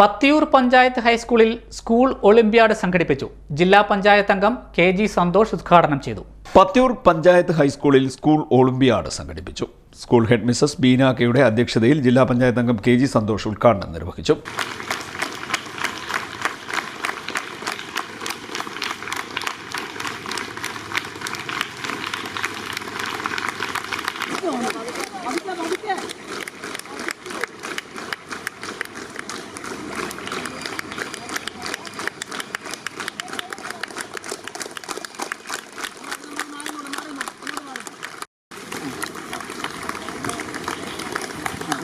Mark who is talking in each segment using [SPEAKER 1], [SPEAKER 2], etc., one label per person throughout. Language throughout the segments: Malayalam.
[SPEAKER 1] പത്തിയൂർ പഞ്ചായത്ത് ഹൈസ്കൂളിൽ സ്കൂൾ ഒളിമ്പ്യാഡ് സംഘടിപ്പിച്ചു. ജില്ലാ പഞ്ചായത്ത് അംഗം കെ ജി സന്തോഷ് ഉദ്ഘാടനം ചെയ്തു.
[SPEAKER 2] പത്തിയൂർ പഞ്ചായത്ത് ഹൈസ്കൂളിൽ സ്കൂൾ ഒളിമ്പ്യാഡ് സംഘടിപ്പിച്ചു. സ്കൂൾ ഹെഡ് മിസസ് ബീന കെയുടെ അധ്യക്ഷതയിൽ ജില്ലാ പഞ്ചായത്ത് അംഗം കെ ജി സന്തോഷ് ഉദ്ഘാടനം നിർവഹിച്ചു.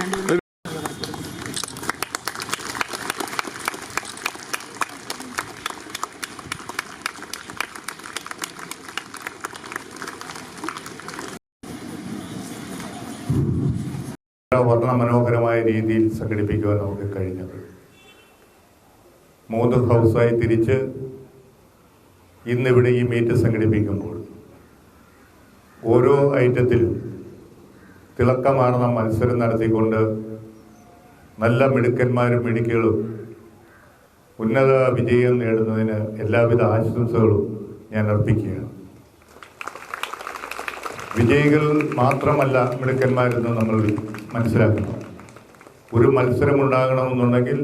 [SPEAKER 3] വർണ മനോഹരമായ രീതിയിൽ സംഘടിപ്പിക്കുവാൻ നമുക്ക് കഴിഞ്ഞത്. മൂന്ന് ഹൗസായി തിരിച്ച് ഇന്നിവിടെ ഈ മീറ്റ് സംഘടിപ്പിക്കുമ്പോൾ ഓരോ ഐറ്റത്തിലും തിളക്കമാർന്ന മത്സരം നടത്തിക്കൊണ്ട് നല്ല മിടുക്കന്മാരും മിടുക്കുകളും ഉന്നത വിജയം നേടുന്നതിന് എല്ലാവിധ ആശംസകളും ഞാൻ അർപ്പിക്കുകയാണ്. വിജയികൾ മാത്രമല്ല മിടുക്കന്മാരെന്ന് നമ്മൾ മനസ്സിലാക്കണം ഒരു മത്സരമുണ്ടാകണമെന്നുണ്ടെങ്കിൽ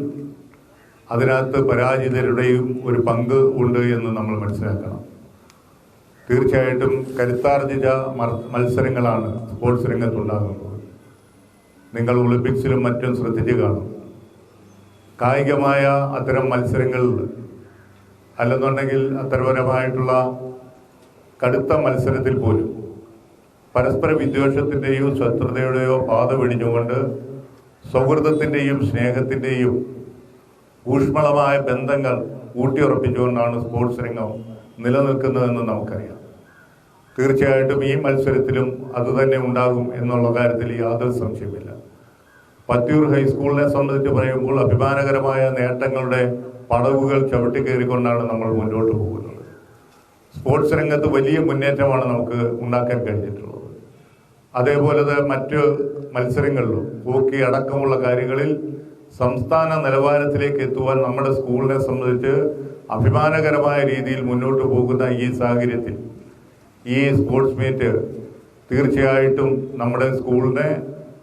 [SPEAKER 3] അതിനകത്ത് പരാജിതരുടെയും ഒരു പങ്ക് ഉണ്ട് എന്ന് നമ്മൾ മനസ്സിലാക്കണം. തീർച്ചയായിട്ടും കരുത്താർജിത മത്സരങ്ങളാണ് സ്പോർട്സ് രംഗത്തുണ്ടാകുന്നത്. നിങ്ങൾ ഒളിമ്പിക്സിലും മറ്റും ശ്രദ്ധിച്ചു കാണും കായികമായ അത്തരം മത്സരങ്ങളിൽ അല്ലെന്നുണ്ടെങ്കിൽ അത്തരപരമായിട്ടുള്ള കടുത്ത മത്സരത്തിൽ പോലും പരസ്പര വിദ്വേഷത്തിന്റെയോ ശത്രുതയുടെയോ പാത വെടിഞ്ഞുകൊണ്ട് സൗഹൃദത്തിന്റെയും സ്നേഹത്തിന്റെയും ഊഷ്മളമായ ബന്ധങ്ങൾ ഊട്ടിയുറപ്പിച്ചുകൊണ്ടാണ് സ്പോർട്സ് രംഗം നിലനിൽക്കുന്നതെന്ന് നമുക്കറിയാം. തീർച്ചയായിട്ടും ഈ മത്സരത്തിലും അതുതന്നെ ഉണ്ടാകും എന്നുള്ള കാര്യത്തിൽ യാതൊരു സംശയമില്ല പത്തിയൂർ ഹൈസ്കൂളിനെ സംബന്ധിച്ച് പറയുമ്പോൾ അഭിമാനകരമായ നേട്ടങ്ങളുടെ പടവുകൾ ചവിട്ടിക്കയറിക്കൊണ്ടാണ് നമ്മൾ മുന്നോട്ട് പോകുന്നത്. സ്പോർട്സ് രംഗത്ത് വലിയ മുന്നേറ്റമാണ് നമുക്ക് ഉണ്ടാക്കാൻ കഴിഞ്ഞിട്ടുള്ളത്. അതേപോലെ മറ്റ് മത്സരങ്ങളിലും ഹോക്കി അടക്കമുള്ള കാര്യങ്ങളിൽ സംസ്ഥാന നിലവാരത്തിലേക്ക് എത്തുവാൻ നമ്മുടെ സ്കൂളിനെ സംബന്ധിച്ച് അഭിമാനകരമായ രീതിയിൽ മുന്നോട്ട് പോകുന്ന ഈ സാഹചര്യത്തിൽ ഈ സ്പോർട്സ് മീറ്റ് തീർച്ചയായിട്ടും നമ്മുടെ സ്കൂളിനെ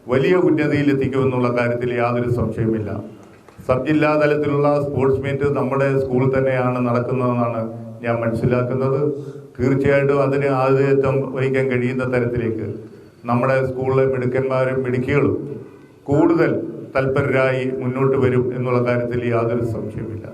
[SPEAKER 3] വലിയ ഉന്നതിയിൽ എത്തിക്കുമെന്നുള്ള കാര്യത്തിൽ യാതൊരു സംശയമില്ല സബ് ജില്ലാ തലത്തിലുള്ള സ്പോർട്സ് മീറ്റ് നമ്മുടെ സ്കൂളിൽ തന്നെയാണ് നടക്കുന്നതെന്നാണ് ഞാൻ മനസ്സിലാക്കുന്നത്. തീർച്ചയായിട്ടും അതിന് ആതിഥേയത്വം വഹിക്കാൻ കഴിയുന്ന തരത്തിലേക്ക് നമ്മുടെ സ്കൂളിലെ മിടുക്കന്മാരും മിടുക്കികളും കൂടുതൽ തൽപരരായി മുന്നോട്ട് വരും എന്നുള്ള കാര്യത്തിൽ യാതൊരു സംശയമില്ല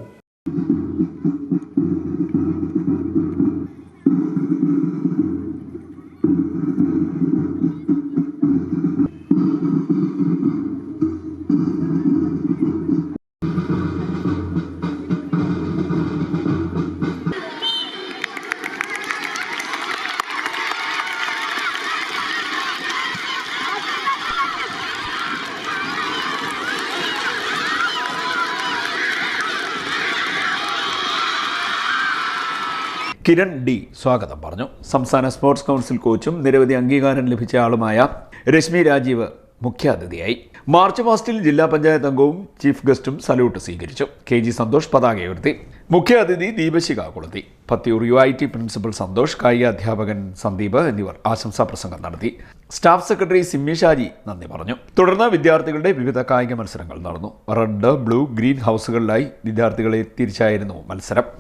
[SPEAKER 2] കിരൺ ഡി സ്വാഗതം പറഞ്ഞു. സംസ്ഥാന സ്പോർട്സ് കൗൺസിൽ കോച്ചും നിരവധി അംഗീകാരം ലഭിച്ച ആളുമായ രശ്മി രാജീവ് മുഖ്യാതിഥിയായി. മാർച്ച് മാസത്തിൽ ജില്ലാ പഞ്ചായത്ത് അംഗവും ചീഫ് ഗസ്റ്റും സല്യൂട്ട് സ്വീകരിച്ചു. കെ ജി സന്തോഷ് പതാക ഉയർത്തി. മുഖ്യാതിഥി ദീപശിക കൊളുത്തി. Pathiyoor U I T principal Santhosh കായിക അധ്യാപകൻ സന്ദീപ് എന്നിവർ ആശംസാ പ്രസംഗം നടത്തി. സ്റ്റാഫ് സെക്രട്ടറി സിമ്മി ഷാജി നന്ദി പറഞ്ഞു. തുടർന്ന് വിദ്യാർത്ഥികളുടെ വിവിധ കായിക മത്സരങ്ങൾ നടന്നു. റെഡ് ബ്ലൂ ഗ്രീൻ ഹൗസുകളിലായി വിദ്യാർത്ഥികളെ തിരിച്ചായിരുന്നു മത്സരം.